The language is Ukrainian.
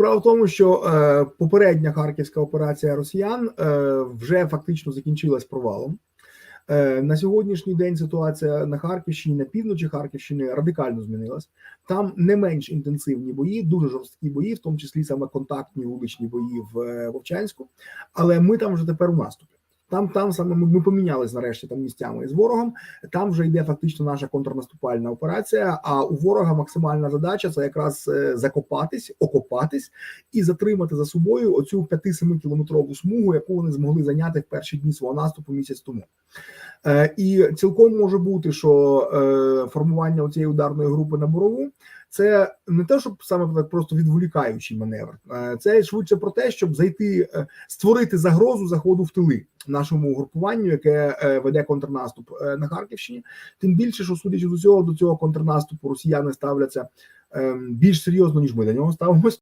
справа в тому, що е, попередня харківська операція росіян е, вже фактично закінчилась провалом. Е, на сьогоднішній день ситуація на Харківщині, на півночі Харківщини радикально змінилась. Там не менш інтенсивні бої, дуже жорсткі бої, в тому числі саме контактні вуличні бої в е, Вовчанську. Але ми там вже тепер у наступі. Там, там саме ми, помінялись нарешті там місцями з ворогом. Там вже йде фактично наша контрнаступальна операція. А у ворога максимальна задача це якраз е, закопатись, окопатись і затримати за собою оцю 5-7 кілометрову смугу, яку вони змогли зайняти в перші дні свого наступу місяць тому. Е, і цілком може бути, що е, формування цієї ударної групи на борову це не те, щоб саме так просто відволікаючий маневр, це швидше про те, щоб зайти, створити загрозу заходу в тили нашому угрупуванню, яке е, веде контрнаступ е, на Харківщині. Тим більше, що судячи з усього до цього контрнаступу, росіяни ставляться ем, більш серйозно ніж ми до нього ставимось.